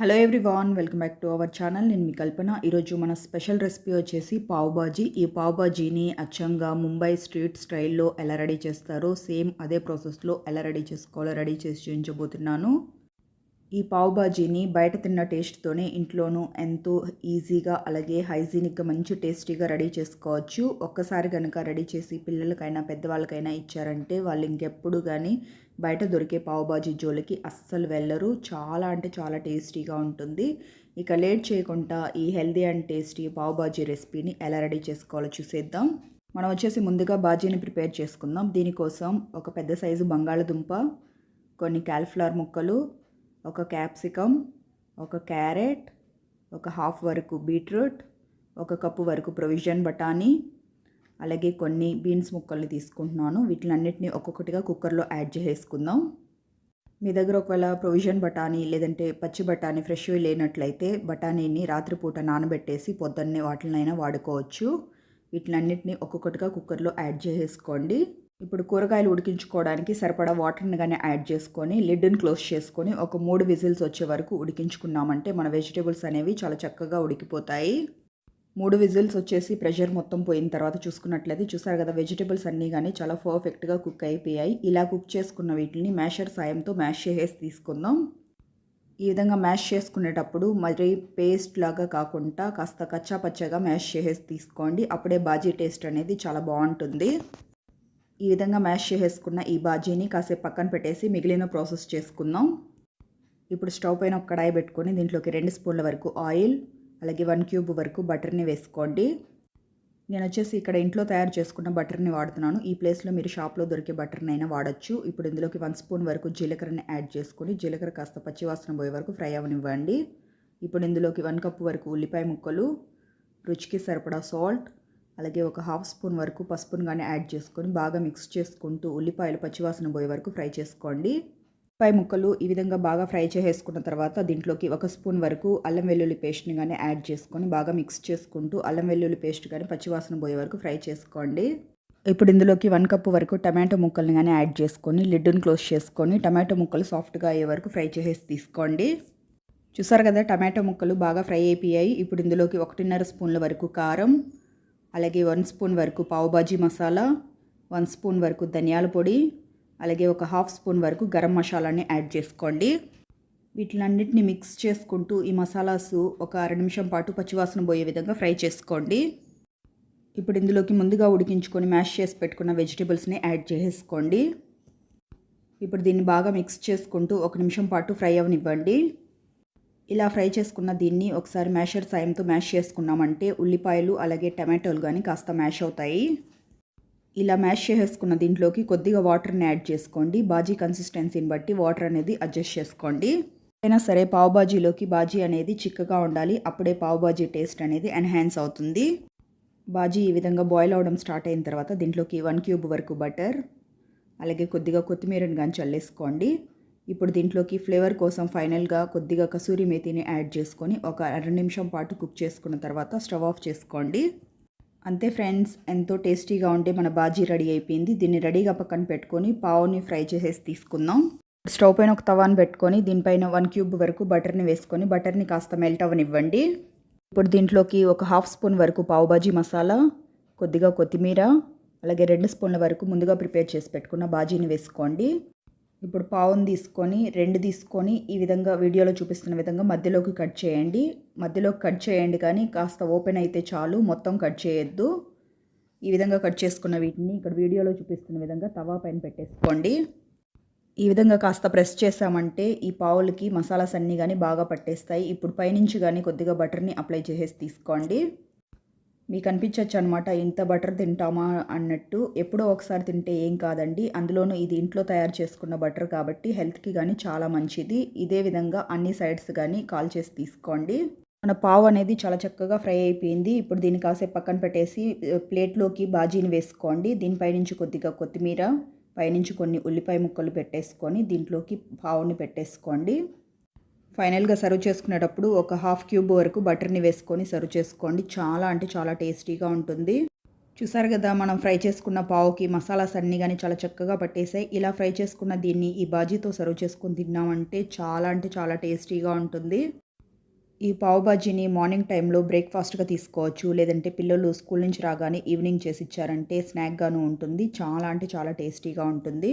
Hello everyone welcome back to our channel నేను మీ కల్పన. ఈరోజు మన స్పెషల్ రెసిపీ వచ్చేసి పావుబాజీ ఈ పావుబాజీని అచ్చంగా ముంబై స్ట్రీట్ స్టైల్లో ఎలా రెడీ చేస్తారో సేమ్ అదే ప్రాసెస్లో ఎలా రెడీ చేసుకోవాలో రెడీ చేసి చూపించబోతున్నాను. ఈ పావుబాజీని బయట తిన్న టేస్ట్తోనే ఇంట్లోనూ ఎంతో ఈజీగా అలాగే హైజీనిక్గా మంచి టేస్టీగా రెడీ చేసుకోవచ్చు. ఒక్కసారి కనుక రెడీ చేసి పిల్లలకైనా పెద్దవాళ్ళకైనా ఇచ్చారంటే వాళ్ళు ఇంకెప్పుడు కానీ బయట దొరికే పావుబాజీ జోలికి అస్సలు వెళ్ళరు. చాలా అంటే చాలా టేస్టీగా ఉంటుంది. ఇక లేట్ చేయకుండా ఈ హెల్దీ అండ్ టేస్టీ పావుబాజీ రెసిపీని ఎలా రెడీ చేసుకోవాలో చూసేద్దాం. మనం వచ్చేసి ముందుగా బాజీని ప్రిపేర్ చేసుకుందాం. దీనికోసం ఒక పెద్ద సైజు బంగాళదుంప కొన్ని క్యాలిఫ్లవర్ ముక్కలు ఒక క్యాప్సికమ్ ఒక క్యారెట్ ఒక హాఫ్ వరకు బీట్రూట్ ఒక కప్పు వరకు ప్రొవిజన్ బఠానీ అలాగే కొన్ని బీన్స్ ముక్కల్ని తీసుకుంటున్నాను. వీటిలన్నిటిని ఒక్కొక్కటిగా కుక్కర్లో యాడ్ చేసుకుందాం మీ దగ్గర ఒకవేళ ప్రొవిజన్ బఠానీ లేదంటే పచ్చి బఠానీ ఫ్రెష్వి లేనట్లయితే బఠానీని రాత్రిపూట నానబెట్టేసి పొద్దున్నే వాటినైనా వాడుకోవచ్చు. వీటిలన్నిటిని ఒక్కొక్కటిగా కుక్కర్లో యాడ్ చేసేసుకోండి. ఇప్పుడు కూరగాయలు ఉడికించుకోవడానికి సరిపడా వాటర్ని కానీ యాడ్ చేసుకొని లిడ్ని క్లోజ్ చేసుకొని ఒక మూడు విజిల్స్ వచ్చే వరకు ఉడికించుకున్నామంటే మన వెజిటేబుల్స్ అనేవి చాలా చక్కగా ఉడికిపోతాయి. మూడు విజిల్స్ వచ్చేసి ప్రెషర్ మొత్తం పోయిన తర్వాత చూసుకున్నట్లయితే చూసారు కదా వెజిటేబుల్స్ అన్నీ కానీ చాలా పర్ఫెక్ట్గా కుక్ అయిపోయాయి. ఇలా కుక్ చేసుకున్న వీటిని మ్యాషర్ సాయంతో మ్యాష్ చేసేసి తీసుకుందాం. ఈ విధంగా మ్యాష్ చేసుకునేటప్పుడు మరి పేస్ట్ లాగా కాకుండా కాస్త కచ్చా పచ్చగా మ్యాష్ చేసేసి తీసుకోండి. అప్పుడే బాజీ టేస్ట్ అనేది చాలా బాగుంటుంది. ఈ విధంగా మ్యాష్ చేసేసుకున్న ఈ బాజీని కాసేపు పక్కన పెట్టేసి మిగిలిన ప్రాసెస్ చేసుకుందాం. ఇప్పుడు స్టవ్ పైన ఒక కడాయి పెట్టుకొని దీంట్లోకి రెండు స్పూన్ల వరకు ఆయిల్ అలాగే వన్ క్యూబ్ వరకు బటర్ని వేసుకోండి. నేను వచ్చేసి ఇక్కడ ఇంట్లో తయారు చేసుకున్న బటర్ని వాడుతున్నాను. ఈ ప్లేస్లో మీరు షాప్లో దొరికే బటర్ని అయినా వాడచ్చు. ఇప్పుడు ఇందులోకి వన్ స్పూన్ వరకు జీలకర్రని యాడ్ చేసుకొని జీలకర్ర కాస్త పచ్చివాసన పోయే వరకు ఫ్రై అవనివ్వండి. ఇప్పుడు ఇందులోకి వన్ కప్ వరకు ఉల్లిపాయ ముక్కలు రుచికి సరిపడా సాల్ట్ అలాగే ఒక హాఫ్ స్పూన్ వరకు పసుపును కానీ యాడ్ చేసుకొని బాగా మిక్స్ చేసుకుంటూ ఉల్లిపాయలు పచ్చివాసన పోయే వరకు ఫ్రై చేసుకోండి. పై ముక్కలు ఈ విధంగా బాగా ఫ్రై చేసేసుకున్న తర్వాత దీంట్లోకి ఒక స్పూన్ వరకు అల్లం వెల్లుల్లి పేస్ట్ని కానీ యాడ్ చేసుకొని బాగా మిక్స్ చేసుకుంటూ అల్లం వెల్లుల్లి పేస్ట్ కానీ పచ్చివాసన పోయే వరకు ఫ్రై చేసుకోండి. ఇప్పుడు ఇందులోకి వన్ కప్ వరకు టమాటో ముక్కల్ని కానీ యాడ్ చేసుకొని లిడ్డును క్లోజ్ చేసుకొని టమాటో ముక్కలు సాఫ్ట్గా అయ్యే వరకు ఫ్రై చేసేసి తీసుకోండి. చూసారు కదా టమాటో ముక్కలు బాగా ఫ్రై అయిపోయాయి. ఇప్పుడు ఇందులోకి ఒకటిన్నర స్పూన్ల వరకు కారం అలాగే వన్ స్పూన్ వరకు పావుబాజీ మసాలా వన్ స్పూన్ వరకు ధనియాల పొడి అలాగే ఒక హాఫ్ స్పూన్ వరకు గరం మసాలాని యాడ్ చేసుకోండి. వీటిలన్నిటిని మిక్స్ చేసుకుంటూ ఈ మసాలాస్ ఒక అర నిమిషం పాటు పచ్చివాసన పోయే విధంగా ఫ్రై చేసుకోండి. ఇప్పుడు ఇందులోకి ముందుగా ఉడికించుకొని మ్యాష్ చేసి పెట్టుకున్న వెజిటేబుల్స్ని యాడ్ చేసేసుకోండి ఇప్పుడు దీన్ని బాగా మిక్స్ చేసుకుంటూ ఒక నిమిషం పాటు ఫ్రై అవనివ్వండి. ఇలా ఫ్రై చేసుకున్న దీన్ని ఒకసారి మ్యాషర్ సాయంతో మ్యాష్ చేసుకున్నామంటే ఉల్లిపాయలు అలాగే టమాటోలు కానీ కాస్త మ్యాష్ అవుతాయి. ఇలా మ్యాష్ చేసేసుకున్న దీంట్లోకి కొద్దిగా వాటర్ని యాడ్ చేసుకోండి. బాజీ కన్సిస్టెన్సీని బట్టి వాటర్ అనేది అడ్జస్ట్ చేసుకోండి. అయినా సరే పావు బాజీలోకి బాజీ అనేది చిక్కగా ఉండాలి. అప్పుడే పావు బాజీ టేస్ట్ అనేది ఎన్హాన్స్ అవుతుంది. బాజీ ఈ విధంగా బాయిల్ అవడం స్టార్ట్ అయిన తర్వాత దీంట్లోకి వన్ క్యూబ్ వరకు బటర్ అలాగే కొద్దిగా కొత్తిమీరని కానీ చల్లేసుకోండి. ఇప్పుడు దీంట్లోకి ఫ్లేవర్ కోసం ఫైనల్గా కొద్దిగా కసూరి మేతిని యాడ్ చేసుకొని ఒక అర నిమిషం పాటు కుక్ చేసుకున్న తర్వాత స్టవ్ ఆఫ్ చేసుకోండి. అంతే ఫ్రెండ్స్ ఎంతో టేస్టీగా ఉంటే మన బాజీ రెడీ అయిపోయింది. దీన్ని రెడీగా పక్కన పెట్టుకొని పావుని ఫ్రై చేసేసి తీసుకుందాం. స్టవ్ పైన ఒక తవాని పెట్టుకొని దీనిపైన వన్ క్యూబ్ వరకు బటర్ని వేసుకొని బటర్ని కాస్త మెల్ట్ అవ్వనివ్వండి. ఇప్పుడు దీంట్లోకి ఒక హాఫ్ స్పూన్ వరకు పావు బాజీ మసాలా కొద్దిగా కొత్తిమీర అలాగే రెండు స్పూన్ల వరకు ముందుగా ప్రిపేర్ చేసి పెట్టుకున్న బాజీని వేసుకోండి. ఇప్పుడు పావును తీసుకొని రెండు తీసుకొని ఈ విధంగా వీడియోలో చూపిస్తున్న విధంగా మధ్యలోకి కట్ చేయండి. మధ్యలోకి కట్ చేయండి కానీ కాస్త ఓపెన్ అయితే చాలు. మొత్తం కట్ చేయొద్దు. ఈ విధంగా కట్ చేసుకున్న వీటిని ఇక్కడ వీడియోలో చూపిస్తున్న విధంగా తవా పైన పెట్టేసుకోండి. ఈ విధంగా కాస్త ప్రెస్ చేసామంటే ఈ పావులకి మసాలాస్ అన్నీ కానీ బాగా పట్టేస్తాయి. ఇప్పుడు పైనుంచి కానీ కొద్దిగా బటర్ని అప్లై చేసేసి తీసుకోండి. మీకు అనిపించవచ్చు అనమాట ఇంత బటర్ తింటామా అన్నట్టు. ఎప్పుడో ఒకసారి తింటే ఏం కాదండి. అందులోనూ ఇది ఇంట్లో తయారు చేసుకున్న బటర్ కాబట్టి హెల్త్కి కానీ చాలా మంచిది. ఇదే విధంగా అన్ని సైడ్స్ కానీ కాల్ చేసి తీసుకోండి. మన పావు అనేది చాలా చక్కగా ఫ్రై అయిపోయింది. ఇప్పుడు దీన్ని కాసేపు పక్కన పెట్టేసి ప్లేట్లోకి బాజీని వేసుకోండి. దీనిపైనుంచి కొద్దిగా కొత్తిమీర పైనుంచి కొన్ని ఉల్లిపాయ ముక్కలు పెట్టేసుకొని దీంట్లోకి పావుని పెట్టేసుకోండి. ఫైనల్గా సర్వ్ చేసుకునేటప్పుడు ఒక హాఫ్ క్యూబ్ వరకు బటర్ని వేసుకొని సర్వ్ చేసుకోండి. చాలా అంటే చాలా టేస్టీగా ఉంటుంది. చూసారు కదా మనం ఫ్రై చేసుకున్న పావుకి మసాలాస్ అన్నీ కానీ చాలా చక్కగా పట్టేసాయి ఇలా ఫ్రై చేసుకున్న దీన్ని ఈ బాజీతో సర్వ్ చేసుకొని తిన్నామంటే చాలా అంటే చాలా టేస్టీగా ఉంటుంది. ఈ పావు బాజీని మార్నింగ్ టైంలో బ్రేక్ఫాస్ట్గా తీసుకోవచ్చు. లేదంటే పిల్లలు స్కూల్ నుంచి రాగానే ఈవినింగ్ చేసి ఇచ్చారంటే స్నాక్గాను ఉంటుంది. చాలా అంటే చాలా టేస్టీగా ఉంటుంది.